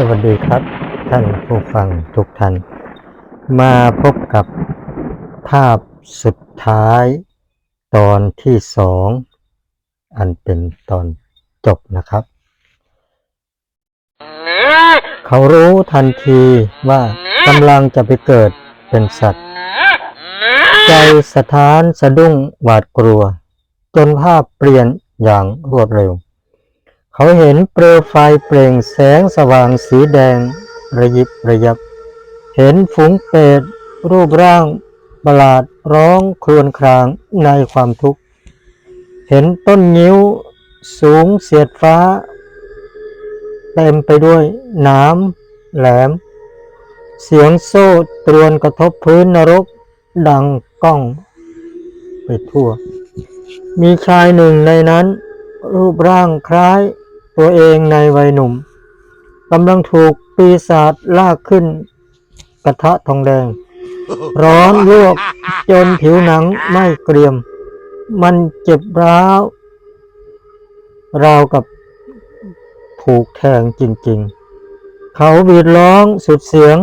สวัสดีครับ ท่านผู้ฟังทุกท่าน มาพบกับภาพสุดท้าย ตอนที่สอง อันเป็นตอนจบนะครับ เขารู้ทันทีว่ากำลังจะไปเกิดเป็นสัตว์ ใจสถานสะดุ้งหวาดกลัว จนภาพเปลี่ยนอย่างรวดเร็ว เขาเห็นเปลวไฟเปล่งแสงสว่างสีแดงระยิบระยับ เห็นฝูงเป็ดรูปร่างประหลาดร้องครวญครางในความทุกข์ เห็นต้นนิ้วสูงเสียดฟ้า เต็มไปด้วยน้ำแหลม เสียงโซ่ตรวนกระทบพื้นนรกดังก้องไปทั่ว มีชายหนึ่งในนั้น รูปร่างคล้าย ตัวเองในวัยหนุ่มกำลังถูกปีศาจลากขึ้น กระทะทองแดง ร้อนลวกจนผิวหนังไม่เกรียม มันเจ็บร้าว ราวกับถูกแทงจริงๆ เขาบีดร้องสุดเสียง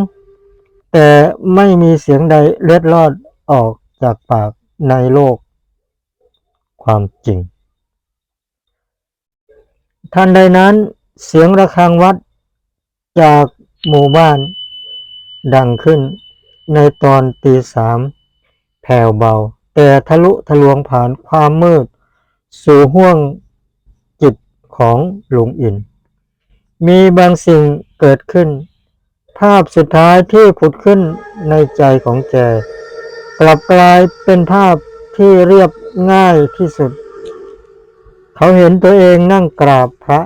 แต่ไม่มีเสียงใดเล็ดลอดออกจากปากในโลก ความจริง ทันใดนั้นเสียงระฆังวัดจากหมู่บ้านดังขึ้นในตอนตีสามแผ่วเบา แต่ทะลุทะลวงผ่านความมืด สู่ห้วงจิตของหลวงอิน มีบางสิ่งเกิดขึ้น ภาพสุดท้ายที่ผุดขึ้นในใจของแก กลับกลายเป็นภาพที่เรียบง่ายที่สุด เขาเห็นตัวเองนั่งกราบพระ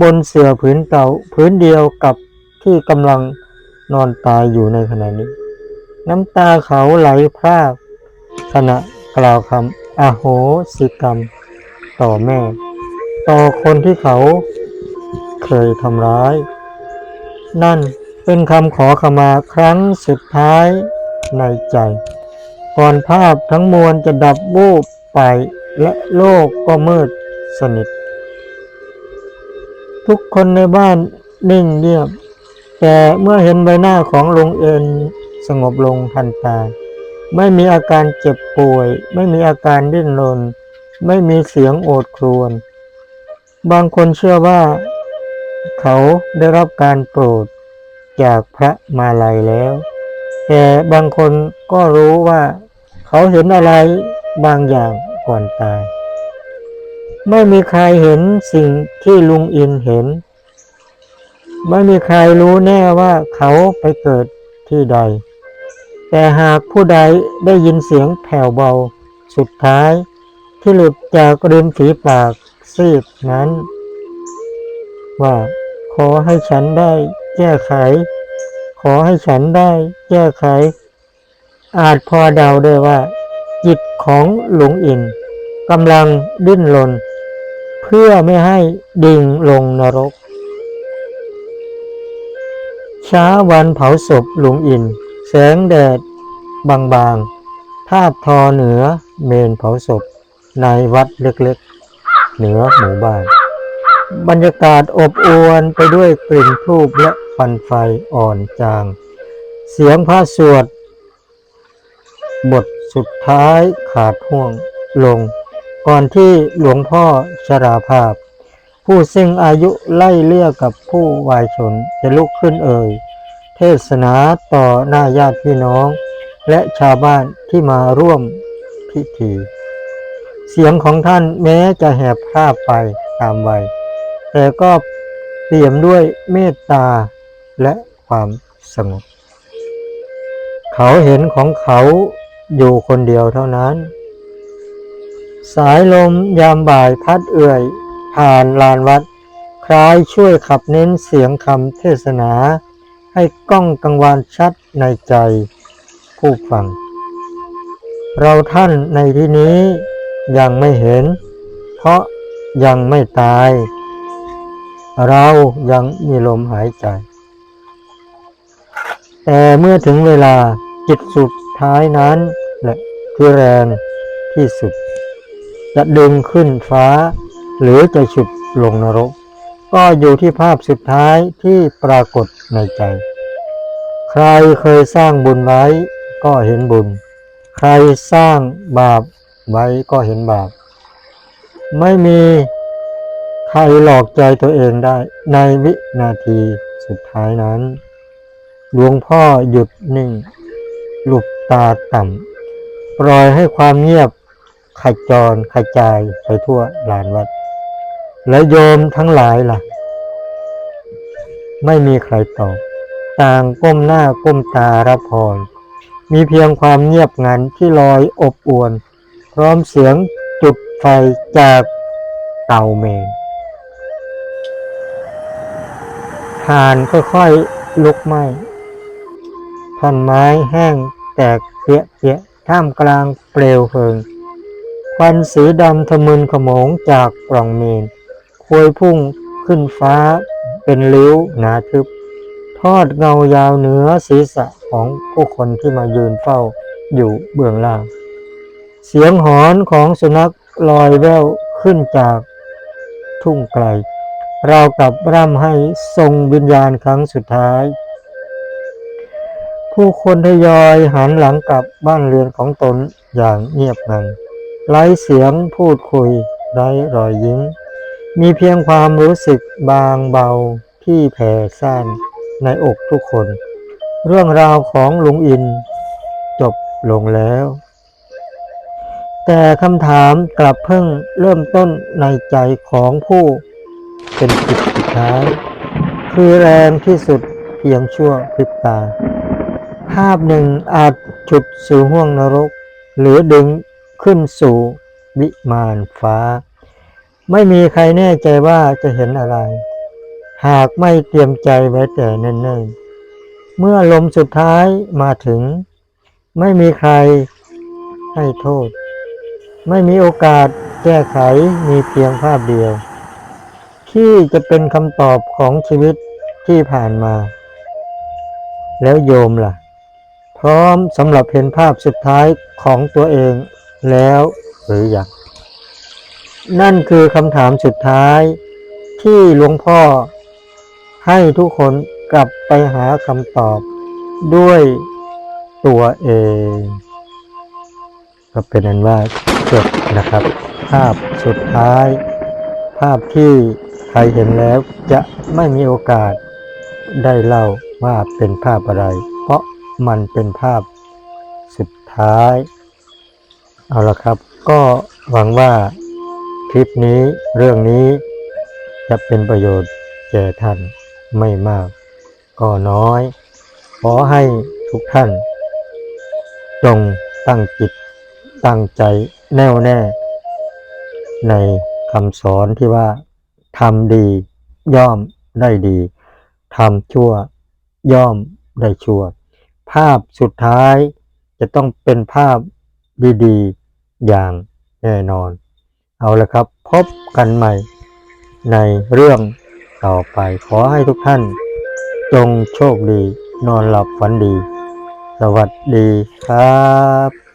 บนเสื่อผืนเก่าผืนเดียวกับที่กำลังนอนตายอยู่ในขณะนี้ น้ำตาเขาไหลพรากขณะกล่าวคำอาโหสิกรรม ต่อแม่ ต่อคนที่เขาเคยทำร้าย นั่นเป็นคำขอขมาครั้งสุดท้ายในใจ ก่อนภาพทั้งมวลจะดับวูบไปและโลกก็มืด สนิท ทุกคนในบ้านนิ่งเงียบ แต่เมื่อเห็นใบหน้าของลุงเอ็นสงบลงทันตา ไม่มีอาการเจ็บป่วย ไม่มีอาการดิ้นรน ไม่มีเสียงโอดครวญบางคนเชื่อว่า เขาได้รับการโปรดจากพระมาลัยแล้ว แต่บางคนก็รู้ว่า เขาเห็นอะไรบางอย่างก่อนตาย ไม่มีใครเห็นสิ่งที่ลุงอินเห็น ไม่มีใครรู้แน่ว่าเขาไปเกิดที่ใด แต่หากผู้ใดได้ยินเสียงแผ่วเบาสุดท้าย ที่หลุดจากริมฝีปากซีดนั้น ว่าขอให้ฉันได้แก้ไข ขอให้ฉันได้แก้ไข อาจพอเดาได้ว่า จิตของหลวงอินกำลังดิ้นรน เพื่อไม่ให้ดิ่งลงนรก เช้าวันเผาศพหลวงอิน แสงแดด บางๆทาบทอเหนือเมนเผาศพ ในวัดเล็กๆ เหนือหมู่บ้าน บรรยากาศอบอวลไปด้วยกลิ่นทูบและควันไฟอ่อนจาง เสียงพระสวด บทสุดท้ายขาดห่วงลง ก่อนที่หลวงพ่อชราภาพ ผู้ซึ่งอายุไล่เลี่ยกับผู้วายชนจะลุกขึ้นเอ่ย เทศนาต่อหน้าญาติพี่น้อง และชาวบ้านที่มาร่วมพิธี เสียงของท่านแม้จะแหบพร่าไปตามวัย แต่ก็เปี่ยมด้วยเมตตาและความสงบ เขาเห็นของเขาอยู่คนเดียวเท่านั้น สายลมยามบ่ายพัดเอื่อย ผ่านลานวัด คล้ายช่วยขับเน้นเสียงคำเทศนา ให้ก้องกังวานชัดในใจ ผู้ฟัง เราท่านในที่นี้ยังไม่เห็น เพราะยังไม่ตาย เรายังมีลมหายใจ แต่เมื่อถึงเวลาจิตสุดท้ายนั้นแหละคือแรงที่สุด จะดึงขึ้นฟ้า หรือจะฉุดลงนรก ก็อยู่ที่ภาพสุดท้ายที่ปรากฏในใจ ใครเคยสร้างบุญไว้ก็เห็นบุญ ใครสร้างบาปไว้ก็เห็นบาป ไม่มีใครหลอกใจตัวเองได้ในวินาทีสุดท้ายนั้น หลวงพ่อหยุดนิ่ง หลุบตาต่ำ ปล่อยให้ความเงียบ ขจรขจายไปทั่วลานวัด และโยมทั้งหลายล่ะ ไม่มีใครตอบ ต่างก้มหน้าก้มตารับพร มีเพียงความเงียบงันที่ลอยอบอวน พร้อมเสียงจุดไฟจากเตาเมนถ่านค่อยๆลุกไหม้ท่อนไม้แห้งแตกเปียเปียๆท่ามกลางเปลวเพลิง ควันสีดำทะมึนขโมงจากปล่องเมนพวยพุ่งขึ้นฟ้าเป็นริ้วหนาทึบ ทอดเงายาวเหนือศีรษะของผู้คนที่มายืนเฝ้าอยู่เบื้องล่าง เสียงหอนของสุนัขลอยแววขึ้นจากทุ่งไกล เรากับร่ำให้ทรงวิญญาณครั้งสุดท้าย ผู้คนทยอยหันหลังกลับบ้านเรือนของตนอย่างเงียบงัน ไร้เสียงพูดคุย ไร้รอยยิ้ม มีเพียงความรู้สึกบางเบาที่แผ่ซ่านในอกทุกคน เรื่องราวของลุงอิน จบลงแล้ว แต่คำถามกลับเพิ่งเริ่มต้นในใจของผู้เป็นจิตสุดท้าย คือแรงที่สุดเพียงชั่วพริบตา ภาพหนึ่งอาจฉุดสู่ห้วงนรก หรือดึง ขึ้นสู่วิมานฟ้า ไม่มีใครแน่ใจว่าจะเห็นอะไร หากไม่เตรียมใจไว้แต่เนิ่นๆ เมื่อลมสุดท้ายมาถึง ไม่มีใครให้โทษ ไม่มีโอกาสแก้ไขมีเพียงภาพเดียว ที่จะเป็นคำตอบของชีวิตที่ผ่านมา แล้วโยมล่ะ พร้อมสำหรับเห็นภาพสุดท้ายของตัวเอง แล้วหรือยังนั่นคือคำถามสุดท้าย ที่หลวงพ่อ ให้ทุกคนกลับไปหาคำตอบด้วยตัวเอง ก็เป็นอันว่าจบนะครับ ภาพสุดท้าย ภาพที่ใครเห็นแล้วจะไม่มีโอกาสได้เล่าว่าเป็นภาพอะไร เพราะมันเป็นภาพสุดท้าย เอาละครับ ก็หวังว่าคลิปนี้เรื่องนี้จะเป็นประโยชน์แก่ท่านไม่มาก ก็น้อย ขอให้ทุกท่าน จงตั้งจิตตั้งใจแน่วแน่ ในคำสอนที่ว่าทำดีย่อมได้ดีทำชั่วย่อมได้ชั่ว ภาพสุดท้ายจะต้องเป็นภาพ ดีๆ อย่างแน่นอน เอาละครับ พบกันใหม่ในเรื่องต่อไปขอให้ทุกท่าน จงโชคดี นอนหลับฝันดี สวัสดีครับ